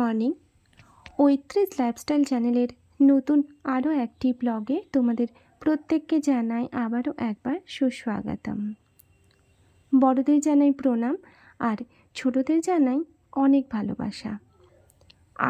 Morning. ঐত্রিশ lifestyle চ্যানেলের নতুন আরও একটি ব্লগে তোমাদের প্রত্যেককে জানাই আবারও একবার সুস্বাগতম। বড়দের জানাই প্রণাম আর ছোটদের জানাই অনেক ভালোবাসা।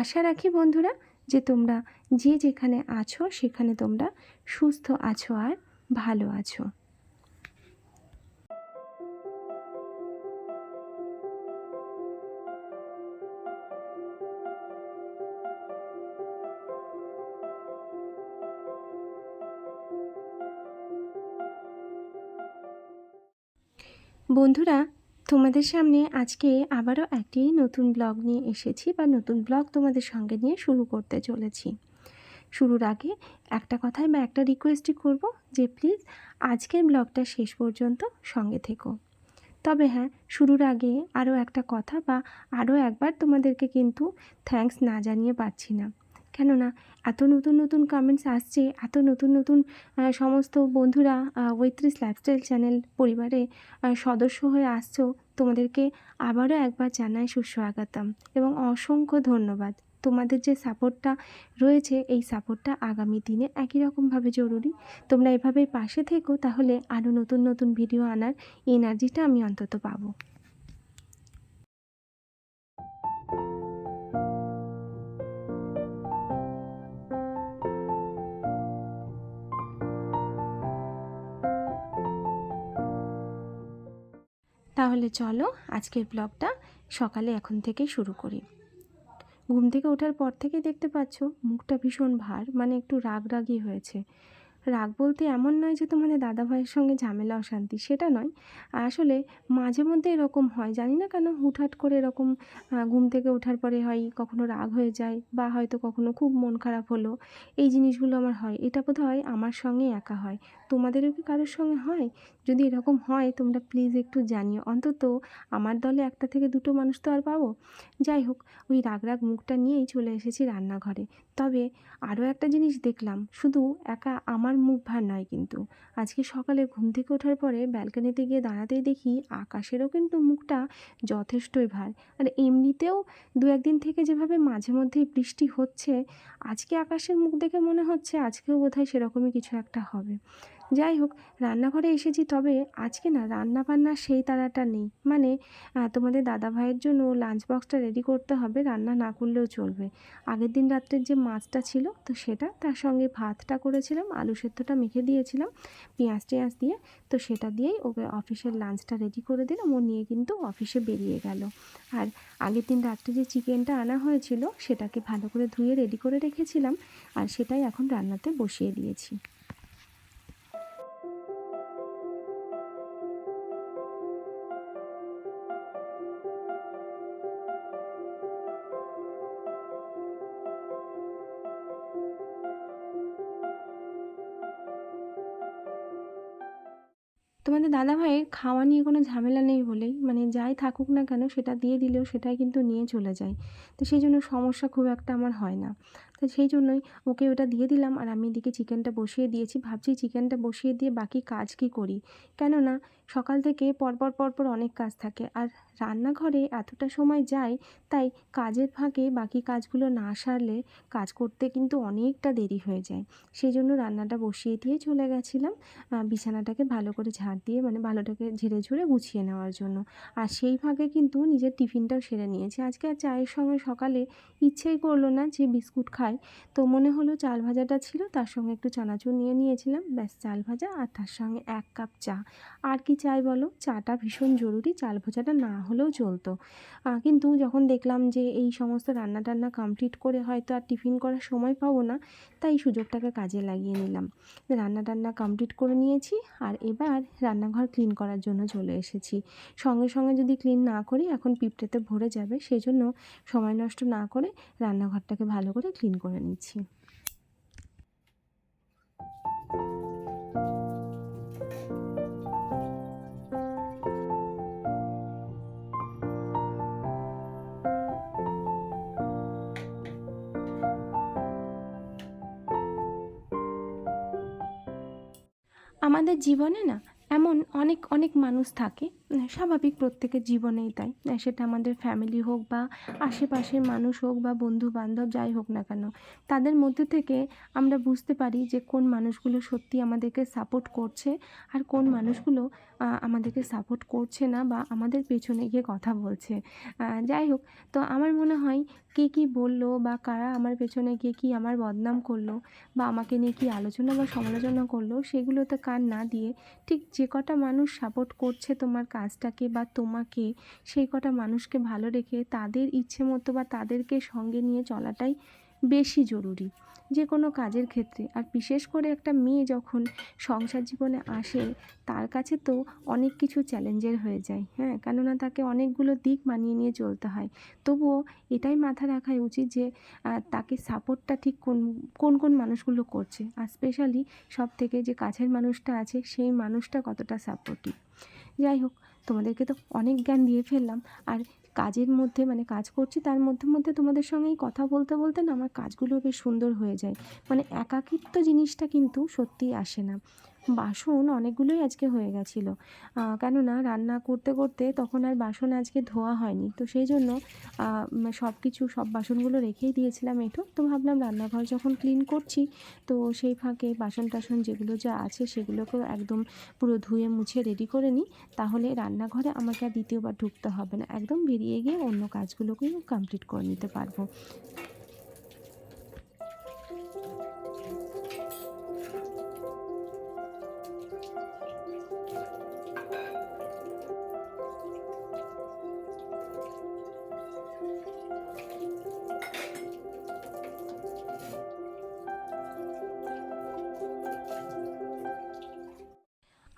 আশা রাখি বন্ধুরা যে তোমরা যে যেখানে আছো সেখানে তোমরা সুস্থ আছো আর ভালো আছো। বন্ধুরা, তোমাদের সামনে আজকে আবারও একটি নতুন ব্লগ নিয়ে এসেছি বা নতুন ব্লগ তোমাদের সঙ্গে নিয়ে শুরু করতে চলেছি। শুরুর আগে একটা কথাই বা একটা রিকোয়েস্টই করব যে প্লিজ আজকের ব্লগটা শেষ পর্যন্ত সঙ্গে থেকো। তবে হ্যাঁ শুরুর আগে আরও একটা কথা বা আরও একবার তোমাদেরকে কিন্তু থ্যাঙ্কস না জানিয়ে পারছি না। কেননা এত নতুন নতুন কমেন্টস আসছে, এত নতুন নতুন সমস্ত বন্ধুরা ওয়েত্রিশ লাইফস্টাইল চ্যানেল পরিবারে সদস্য হয়ে আসছো, তোমাদেরকে আবারও একবার জানাই সুস্বাগতম এবং অসংখ্য ধন্যবাদ। তোমাদের যে সাপোর্টটা রয়েছে, এই সাপোর্টটা আগামী দিনে একই রকমভাবে জরুরি। তোমরা এভাবেই পাশে থেকো, তাহলে আরও নতুন নতুন ভিডিও আনার এনার্জিটা আমি অন্তত পাবো। তাহলে চলো আজকের ব্লগটা সকালে এখন থেকে শুরু করি। ঘুম থেকে ওঠার পর থেকে দেখতে পাচ্ছ মুখটা ভীষণ ভার মানে একটু রাগ রাগই হয়েছে। রাগ বলতে এমন নয় যে তোমাদের দাদা ভাইয়ের সঙ্গে ঝামেলা, অশান্তি, সেটা নয়। আসলে মাঝে মধ্যে এরকম হয়, জানি না কেন হুটহাট করে এরকম ঘুম থেকে ওঠার পরে হয়, কখনো রাগ হয়ে যায় বা হয়তো কখনো খুব মন খারাপ হলো। এই জিনিসগুলো আমার হয়। এটা বোধ হয় আমার সঙ্গে একা হয়। তোমাদেরও কি কারোর সঙ্গে হয়? যদি এরকম হয়, তোমরা প্লিজ একটু জানিও। অন্তত আমার দলে একটা থেকে দুটো মানুষ তো আর পাবো। যাই হোক, ওই রাগ রাগ মুখটা নিয়েই চলে এসেছি রান্নাঘরে। তবে আরও একটা জিনিস দেখলাম, শুধু একা আমার মুখ ভার নয় কিন্তু। আজকে সকালে ঘুম থেকে ওঠার পরে ব্যালকানিতে গিয়ে দাঁড়াতেই দেখি আকাশেরও কিন্তু মুখটা যথেষ্টই ভার। আর এমনিতেও দু একদিন থেকে যেভাবে মাঝে মধ্যেই বৃষ্টি হচ্ছে, আজকে আকাশের মুখ দেখে মনে হচ্ছে আজকেও বোধহয় সেরকমই কিছু একটা হবে। যাই হোক, রান্নাঘরে এসেছি তবে আজকে না রান্না বান্না সেই তাড়াটা নেই। মানে তোমাদের দাদা ভাইয়ের জন্য লাঞ্চ বক্সটা রেডি করতে হবে, রান্না না করলেও চলবে। আগের দিন রাত্রের যে মাছটা ছিল, তো সেটা তার সঙ্গে ভাতটা করেছিলাম, আলু সেদ্ধটা মেখে দিয়েছিলাম, পেঁয়াজ টেঁয়াজ দিয়ে, তো সেটা দিয়েই ওকে অফিসের লাঞ্চটা রেডি করে দিলাম। ও নিয়ে কিন্তু অফিসে বেরিয়ে গেল। আর আগের দিন রাত্রে যে চিকেনটা আনা হয়েছিল, সেটাকে ভালো করে ধুয়ে রেডি করে রেখেছিলাম, আর সেটাই এখন রান্নাতে বসিয়ে দিয়েছি। দাদা ভাইয়ের খাওয়া নিয়ে কোনো ঝামেলা নেই বলেই মানে যাই থাকুক না কেন, সেটা দিয়ে দিলেও সেটাই কিন্তু নিয়ে চলে যায়। তো সেই জন্য সমস্যা খুব একটা আমার হয় না। তো সেই জন্যই ওকে ওটা দিয়ে দিলাম। আর আমি এদিকে চিকেনটা বসিয়ে দিয়েছি। ভাবছি চিকেনটা বসিয়ে দিয়ে বাকি কাজ কি করি? কেননা সকাল থেকে পরপর পরপর অনেক কাজ থাকে। আর রান্নাঘরে এতটা সময় যায়, তাই কাজের ফাঁকে বাকি কাজগুলো না সারলে কাজ করতে কিন্তু অনেকটা দেরি হয়ে যায়। সেই জন্য রান্নাটা বসিয়ে দিয়ে চলে গেছিলাম বিছানাটাকে ভালো করে ঝাড় দিয়ে মানে ভালোটাকে ঝেড়ে ঝুড়ে গুছিয়ে নেওয়ার জন্য। আর সেই ফাঁকে কিন্তু নিজের টিফিনটাও সেরে নিয়েছি। আজকে আর চায়ের সঙ্গে সকালে ইচ্ছেই করল না যে বিস্কুট খাই। তো মনে হলো চাল ভাজাটা ছিল, তার সঙ্গে একটু চানাচুর নিয়ে নিয়েছিলাম। ব্যাস, চাল ভাজা আর তার সঙ্গে এক কাপ চা। আর কি চাই বলো? চাটা ভীষণ জরুরি, চাল ভাজাটা না হলেও চলতো। কিন্তু যখন দেখলাম যে এই সমস্ত রান্না টান্না কমপ্লিট করে হয়তো আর টিফিন করার সময় পাবো না, তাই সুযোগটাকে কাজে লাগিয়ে নিলাম। রান্না টান্না কমপ্লিট করে নিয়েছি আর এবার রান্নাঘর ক্লিন করার জন্য চলে এসেছি। সঙ্গে সঙ্গে যদি ক্লিন না করি, এখন পিঁপড়েতে ভরে যাবে সেই জন্য সময় নষ্ট না করে রান্নাঘরটাকে ভালো করে ক্লিন করে নিচ্ছি। আমাদের জীবনে না এমন অনেক অনেক মানুষ থাকে, স্বাভাবিক প্রত্যেকের জীবনেই তাই। সেটা আমাদের ফ্যামিলি হোক বা আশেপাশের মানুষ হোক বা বন্ধু বান্ধব যাই হোক না কেন, তাদের মধ্যে থেকে আমরা বুঝতে পারি যে কোন মানুষগুলো সত্যি আমাদেরকে সাপোর্ট করছে আর কোন মানুষগুলো আমাদেরকে সাপোর্ট করছে না বা আমাদের পেছনে গিয়ে কথা বলছে। যাই হোক, তো আমার মনে হয় কে কী বলল বা কারা আমার পেছনে গিয়ে কী আমার বদনাম করল বা আমাকে নিয়ে কী আলোচনা বা সমালোচনা করল, সেগুলোতে কান না দিয়ে ঠিক যে কটা মানুষ সাপোর্ট করছে তোমার কাজটাকে বা তোমাকে, সেই কটা মানুষকে ভালো রেখে তাদের ইচ্ছে মতো বা তাদেরকে সঙ্গে নিয়ে চলাটাই বেশি জরুরি। যে কোনো কাজের ক্ষেত্রে। আর বিশেষ করে একটা মেয়ে যখন সংসার জীবনে আসে, তার কাছে তো অনেক কিছু চ্যালেঞ্জের হয়ে যায় হ্যাঁ? কেননা তাকে অনেকগুলো দিক মানিয়ে নিয়ে চলতে হয়। তবুও এটাই মাথায় রাখাই উচিত যে তাকে সাপোর্টটা ঠিক কোন কোন কোন মানুষগুলো করছে। আর স্পেশালি সব থেকে যে কাছের মানুষটা আছে, সেই মানুষটা কতটা সাপোর্টিভ যাই হোক, তোমাদেরকে তো অনেক জ্ঞান দিয়ে ফেললাম। আর কাজের মধ্যে মানে কাজ করছি, তার মধ্যে মধ্যে তোমাদের সঙ্গেই কথা বলতে বলতে না আমার কাজগুলো বেশ সুন্দর হয়ে যায়। মানে একাকিত্ব জিনিসটা কিন্তু সত্যিই আসে না। বাসন অনেকগুলোই আজকে হয়ে গেছিল। কেননা রান্না করতে করতে তখন আর বাসন আজকে ধোয়া হয়নি। তো সেই জন্য সব কিছু সব বাসনগুলো রেখেই দিয়েছিলাম এঁটো তো ভাবলাম রান্নাঘর যখন ক্লিন করছি, তো সেই ফাঁকে বাসন টাসন যেগুলো যা আছে সেগুলোকেও একদম পুরো ধুয়ে মুছে রেডি করে নিই। তাহলে রান্নাঘরে আমাকে আর দ্বিতীয়বার ঢুকতে হবে না। একদম বেরিয়ে গিয়ে অন্য কাজগুলোকেও কমপ্লিট করে নিতে পারব।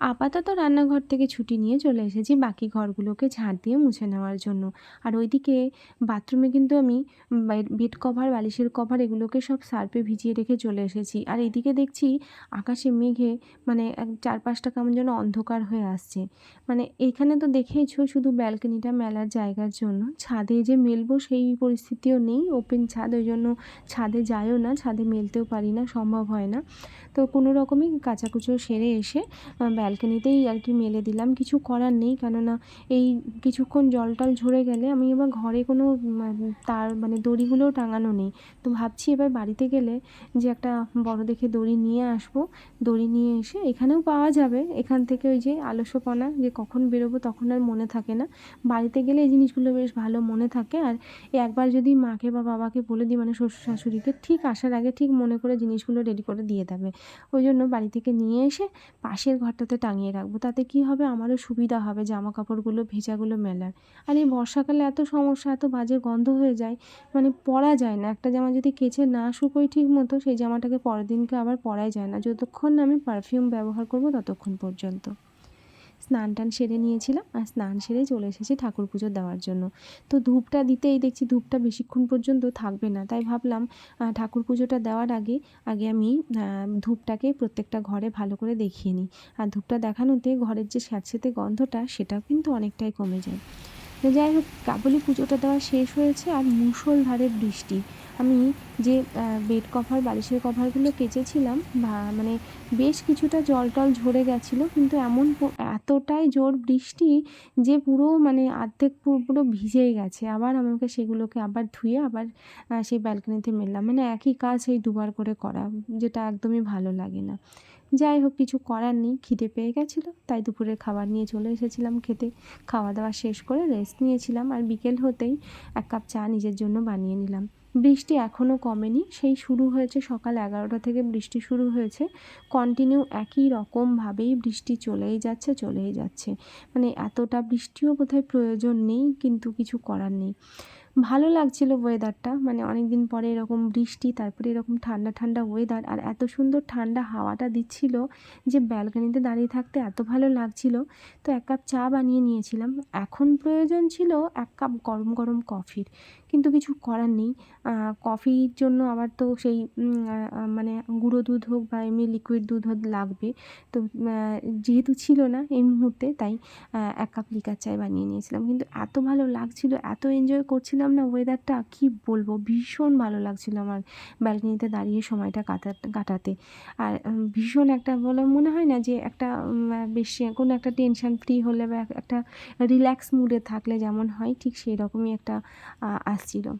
আপাতত রান্নাঘর থেকে ছুটি নিয়ে চলে এসেছি বাকি ঘরগুলোকে ঝাড় দিয়ে মুছে নেওয়ার জন্য। আর ওইদিকে বাথরুমে কিন্তু আমি বেড কভার, বালিশের কভার এগুলোকে সব সার্ফে ভিজিয়ে রেখে চলে এসেছি। আর এদিকে দেখছি আকাশে মেঘে মানে এক চারপাশটা কেমন যেন অন্ধকার হয়ে আসছে। মানে এখানে তো দেখেইছো শুধু ব্যালকনিটা মেলার জায়গার জন্য। ছাদে যে মেলবো সেই পরিস্থিতিও নেই। ওপেন ছাদ, ওই জন্য ছাদে যায়ও না, ছাদে মেলতেও পারি না, সম্ভব হয় না। তো কোনো রকমই কাচাকুচো সেরে এসে ব্যালকনিতেই আর কি মেলে দিলাম। কিছু করার নেই কেননা এই কিছুক্ষণ জল টল ঝরে গেলে আমি এবার ঘরে কোনো তার মানে দড়িগুলোও টাঙানো নেই। তো ভাবছি এবার বাড়িতে গেলে যে একটা বড় দেখে দড়ি নিয়ে আসব। দড়ি নিয়ে এসে এখানেও পাওয়া যাবে। এখান থেকে ওই যে আলস্যপনা যে কখন বেরোবো তখন আর মনে থাকে না। বাড়িতে গেলে এই জিনিসগুলো বেশ ভালো মনে থাকে। আর একবার যদি মাকে বা বাবাকে বলে দিই মানে শ্বশুর শাশুড়িকে, ঠিক আসার আগে ঠিক মনে করে জিনিসগুলো রেডি করে দিয়ে দেবে। ওই জন্য বাড়ি থেকে নিয়ে এসে পাশের ঘরটাতে টাঙিয়ে রাখব। তাতে কি হবে? আমারও সুবিধা হবে জামা কাপড়গুলো ভেজাগুলো মেলার। আর এই বর্ষাকালে এত সমস্যা, এত বাজে গন্ধ হয়ে যায় মানে পরা যায় না। একটা জামা যদি কেচে না শুকোই ঠিক মতো, সেই জামাটাকে পরের দিনকে আবার পরাই যায় না। যতক্ষণ আমি পারফিউম ব্যবহার করব ততক্ষণ পর্যন্ত। স্নান টান সেরে নিয়েছিলাম আর স্নান সেরে চলে এসেছি ঠাকুর পুজো দেওয়ার জন্য। তো ধূপটা দিতেই দেখছি ধূপটা বেশিক্ষণ পর্যন্ত থাকবে না। তাই ভাবলাম ঠাকুর পুজোটা দেওয়ার আগে আগে আমি ধূপটাকে প্রত্যেকটা ঘরে ভালো করে দেখিয়ে নিই। আর ধূপটা দেখানোতে ঘরের যে স্যাঁতসেঁতে গন্ধটা, সেটাও কিন্তু অনেকটাই কমে যায়। যাই হোক, কাবলি পুজোটা দেওয়া শেষ হয়েছে আর মুষলধারে বৃষ্টি। আমি যে বেড কভার বালিশের কভারগুলো কেচেছিলাম মানে বেশ কিছুটা জল টল ঝরে গেছিল, কিন্তু এমন এতটাই জোর বৃষ্টি যে পুরো মানে অর্ধেক পুরো পুরো ভিজেই গেছে। আবার আমাকে সেগুলোকে আবার ধুয়ে আবার সেই ব্যালকনিতে মেললাম। মানে একই কাজ সেই দুবার করে করা, যেটা একদমই ভালো লাগে না। যাই হোক, কিছু করার নেই, খিদে পেয়ে গেছিল, তাই দুপুরের খাবার নিয়ে চলে এসেছিলাম খেতে। খাওয়া দাওয়া শেষ করে রেস্ট নিয়েছিলাম, আর বিকেল হতেই এক কাপ চা নিজের জন্য বানিয়ে নিলাম। বৃষ্টি এখনও কমেনি। সেই শুরু হয়েছে সকাল এগারোটা থেকে বৃষ্টি শুরু হয়েছে। কন্টিনিউ একই রকমভাবেই বৃষ্টি চলেই যাচ্ছে চলেই যাচ্ছে। মানে এতটা বৃষ্টিও বোধহয় প্রয়োজন নেই, কিন্তু কিছু করার নেই। ভালো লাগছিল ওয়েদারটা মানে অনেক দিন পরে এরকম বৃষ্টি, তারপরে এরকম ঠান্ডা ঠান্ডা ওয়েদার আর এত সুন্দর ঠান্ডা হাওয়াটা দিচ্ছিল যে ব্যালকনিতে দাঁড়িয়ে থাকতে এত ভালো লাগছিল। তো এক কাপ চা বানিয়ে নিয়েছিলাম। এখন প্রয়োজন ছিল এক কাপ গরম গরম কফির কিন্তু কিছু করার নেই। কফির জন্য আবার তো সেই মানে গুঁড়ো দুধ হোক বা এমনি লিকুইড দুধ হোক লাগবে। তো যেহেতু ছিল না এই মুহূর্তে, তাই এক কাপ লিকার চায় বানিয়ে নিয়েছিলাম। কিন্তু এত ভালো লাগছিল, এত এনজয় করছিলাম না ওয়েদারটা কী বলব? ভীষণ ভালো লাগছিল আমার ব্যালকনিতে দাঁড়িয়ে সময়টা কাটা, কাটাতে। আর ভীষণ একটা বলে, মনে হয় না যে একটা বেশ কোনো একটা টেনশন ফ্রি হলে বা একটা রিল্যাক্স মুডে থাকলে যেমন হয়, ঠিক সেই রকমই একটা si no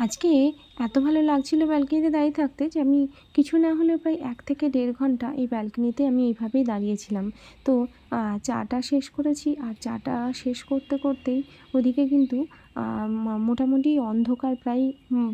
আজকে এত ভালো লাগছিল ব্যালকনিতে দাঁড়িয়ে থাকতে যে আমি কিছু না হলেও প্রায় এক থেকে দেড় ঘণ্টা এই ব্যালকনিতে আমি এইভাবেই দাঁড়িয়েছিলাম। তো চাটা শেষ করেছি আর চাটা শেষ করতে করতেই ওদিকে কিন্তু মোটামুটি অন্ধকার প্রায়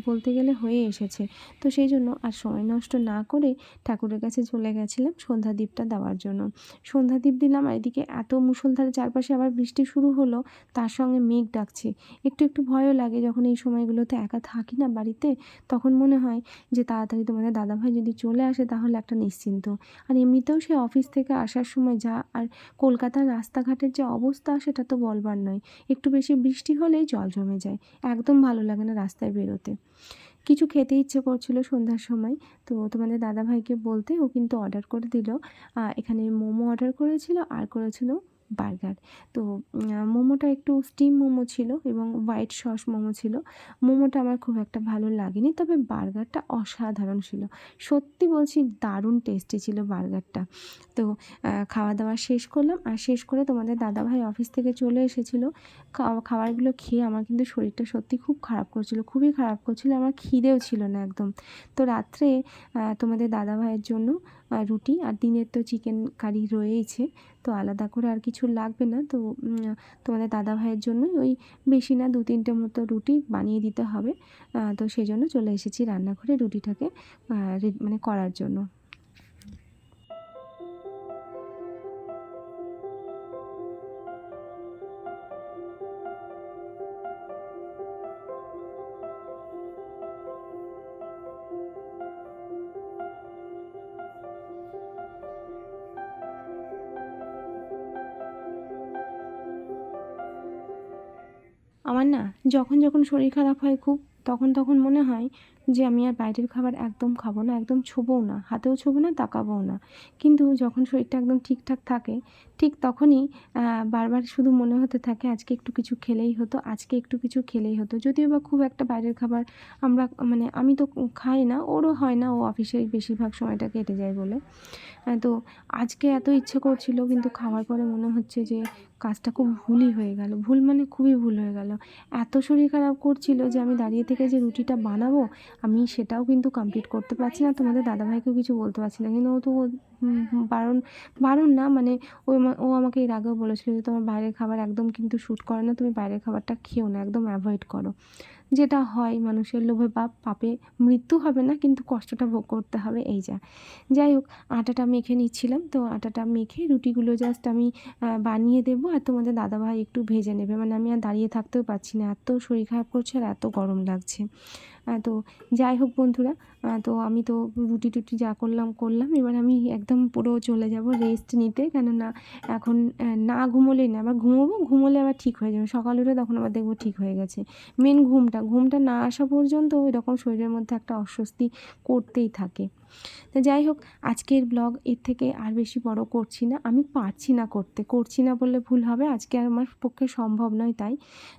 বলতে গেলে হয়ে এসেছে। তো সেই জন্য আর সময় নষ্ট না করে ঠাকুরের কাছে চলে গেছিলাম সন্ধ্যা দ্বীপটা দেওয়ার জন্য। সন্ধ্যা দ্বীপ দিলাম আর এদিকে এত মুষলধারে চারপাশে আবার বৃষ্টি শুরু হলো, তার সঙ্গে মেঘ ডাকছে। একটু একটু ভয়ও লাগে যখন এই সময়গুলোতে একা থাকি না বাড়িতে, তখন মনে হয় যে তাড়াতাড়ি তোমাদের দাদাভাই যদি চলে আসে তাহলে একটা নিশ্চিন্ত। আর এমনিতেও সে অফিস থেকে আসার সময় যা আর কলকাতার রাস্তাঘাটের যে অবস্থা সেটা তো বলবার নয়। একটু বেশি বৃষ্টি হলেই জল জমে যায়। একদম ভালো লাগে না রাস্তায় বেরোতে। কিছু খেতে ইচ্ছে করছিল সন্ধ্যার সময়, তো তোমাদের দাদাভাইকে বলতে ও কিন্তু অর্ডার করে দিল। এখানে মোমো অর্ডার করেছিল, আর করেছিল বার্গার। তো মোমোটা একটু স্টিম মোমো ছিল এবং হোয়াইট সস মোমো ছিল। মোমোটা আমার খুব একটা ভালো লাগেনি, তবে বার্গারটা অসাধারণ ছিল। সত্যি বলছি, দারুণ টেস্টি ছিল বার্গারটা। তো খাওয়া দাওয়া শেষ করলাম। আর শেষ করে তোমাদের দাদাভাই অফিস থেকে চলে এসেছিল। খাবারগুলো খেয়ে আমার কিন্তু শরীরটা সত্যি খুব খারাপ করছিল, খুবই খারাপ করছিল। আমার খিদেও ছিল না একদম। তো রাত্রে তোমাদের দাদাভাইয়ের জন্য রুটি আর দিনের তো চিকেন কারি রয়েইছে, তো আলাদা করে আর কিছু লাগবে না। তো তোমাদের দাদা ভাইয়ের জন্য ওই বেশি না, দু তিনটে মতো রুটি বানিয়ে দিতে হবে। তো সেই জন্য চলে এসেছি রান্নাঘরে রুটিটাকে মানে করার জন্য। আমার না যখন যখন শরীর খারাপ হয় খুব তখন তখন মনে হয় যে আমি আর বাইরের খাবার একদম খাব না, একদম ছোবও না, হাতেও ছোবো না, তাকাবোও না। কিন্তু যখন শরীরটা একদম ঠিকঠাক থাকে, ঠিক তখনই বারবার শুধু মনে হতে থাকে, আজকে একটু কিছু খেলেই হতো, আজকে একটু কিছু খেলেই হতো। যদিও বা খুব একটা বাইরের খাবার আমরা মানে আমি তো খাই না, ওরও হয় না, ও অফিসে বেশিরভাগ সময়টা কেটে যায় বলে। তো আজকে এত ইচ্ছে করছিল, কিন্তু খাওয়ার পরে মনে হচ্ছে যে কাজটা খুব ভুলই হয়ে গেল। ভুল মানে খুবই ভুল হয়ে গেল। এত শরীর খারাপ করছিল যে আমি দাঁড়িয়ে থেকে যে রুটিটা বানাবো আমি সেটাও কিন্তু কমপ্লিট করতে পারছি না। তোমাদের দাদাভাইকেও কিছু বলতে পারছি না। কিন্তু ও তো বারণ বারণ না মানে ও ও আমাকে এর আগেও বলেছিল যে তোমার বাইরের খাবার একদম কিন্তু শ্যুট করে না, তুমি বাইরের খাবারটা খেও না, একদম অ্যাভয়েড করো। যেটা হয় মানুষের লোভে বা পাপে মৃত্যু হবে না, কিন্তু কষ্টটা ভোগ করতে হবে, এই যা। যাই হোক, আটাটা মেখে নিচ্ছিলাম, তো আটাটা মেখে রুটিগুলো জাস্ট আমি বানিয়ে দেবো আর তোমাদের দাদাভাই একটু ভেজে নেবে। মানে আমি আর দাঁড়িয়ে থাকতেও পারছি না, এত শরীর খারাপ করছে আর এত গরম লাগছে। তো যাই হোক বন্ধুরা তো আমি তো রুটি টুটি যা করলাম করলাম। এবার আমি একদম পুরো চলে যাব রেস্ট নিতে। কেননা এখন না ঘুমোলেই না, আবার ঘুমোবো, ঘুমোলে আবার ঠিক হয়ে যাবে। সকালে উঠে তখন আবার দেখব ঠিক হয়ে গেছে। মেন ঘুমটা ঘুমটা না আসা পর্যন্ত এরকম শরীরের মধ্যে একটা অস্বস্তি করতেই থাকে। তো যাই হোক, আজকের ব্লগ এর থেকে আর বেশি বড় করছি না। আমি পারছি না করতে। করছি না বললে ভুল হবে, আজকে আর আমার পক্ষে সম্ভব নয় তাই।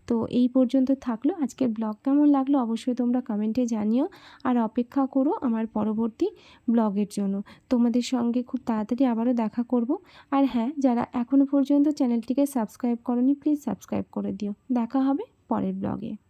তো এই পর্যন্ত থাকল। আজকের ব্লগ কেমন লাগল অবশ্যই তোমরা কমেন্টে জানিও আর অপেক্ষা করো আমার পরবর্তী ব্লগের জন্য। তোমাদের সঙ্গে খুব তাড়াতাড়ি আবারও দেখা করব। আর হ্যাঁ যারা এখনও পর্যন্ত চ্যানেলটিকে সাবস্ক্রাইব করনি, প্লিজ সাবস্ক্রাইব করে দিও। দেখা হবে পরের ব্লগে।